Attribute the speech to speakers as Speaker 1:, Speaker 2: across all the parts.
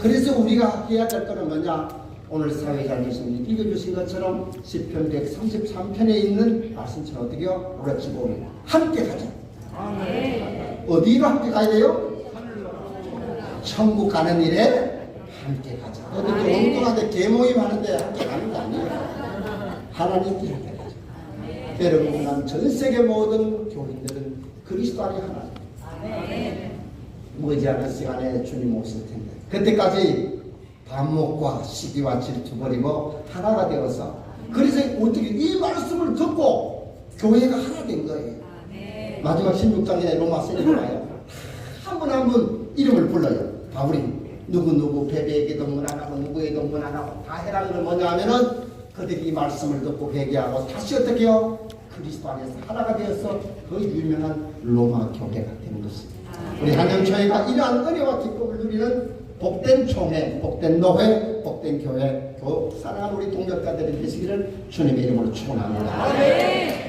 Speaker 1: 그래서 우리가 해야 될 거는 뭐냐? 오늘 사회자님이 읽어주신 것처럼 10편 133편에 있는 말씀처럼 어떻게요? 기본이 함께 가자. 어디로 함께 가야 돼요? 천국 가는 일에 함께 가자. 어디 엉뚱한데 계모임 하는데 함께 가는 게 아니에요. 하나님께 함께 가자. 여러분, 난전 세계 모든 교인들은 그리스도 안에 하나. 머지않은 시간에 주님 오실 텐데 그때까지 반목과 시기와 질투 버리고 하나가 되어서 그래서 어떻게 이 말씀을 듣고 교회가 하나 된 거예요. 마지막 16장에 로마서에 나와요. 한분 한 분 이름을 불러요. 바울이 누구 누구 베베에게 동문 안 하고 누구의 동문 안 하고 다 해라는 걸 뭐냐 하면은 그들이 이 말씀을 듣고 회개하고 다시 어떻게 해요? 그리스도 안에서 하나가 되어서 그 유명한 로마 교회가 되는 것입니다. 우리 한영교회가 이러한 은혜와 기쁨을 누리는 복된 총회, 복된 노회, 복된 교회, 교 사랑하는 우리 동역자들이 되시기를 주님의 이름으로 축원합니다.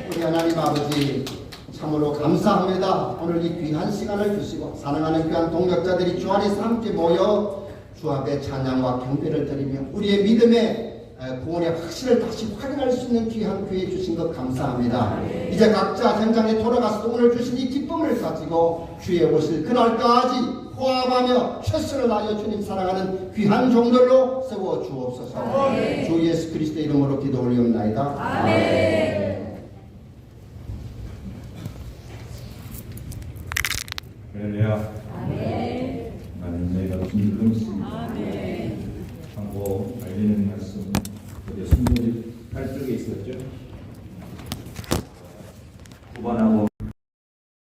Speaker 1: 우리 하나님 아버지 참으로 감사합니다. 오늘 이 귀한 시간을 주시고 사랑하는 귀한 동역자들이 주 안에서 함께 모여 주 앞에 찬양과 경배를 드리며 우리의 믿음의 에, 구원의 확신을 다시 확인할 수 있는 귀한 기회 주신 것 감사합니다. 이제 각자 현장에 돌아가서 오늘 주신 이 기쁨을 가지고 주의 오실 그날까지 호합하며 최선을 다하여 주님 사랑하는 귀한 종들로 세워 주옵소서. 주 예수 그리스도의 이름으로 기도 올리옵나이다.
Speaker 2: 할렐루야. 아멘. 나는 내가 준비했습니다. 하고 我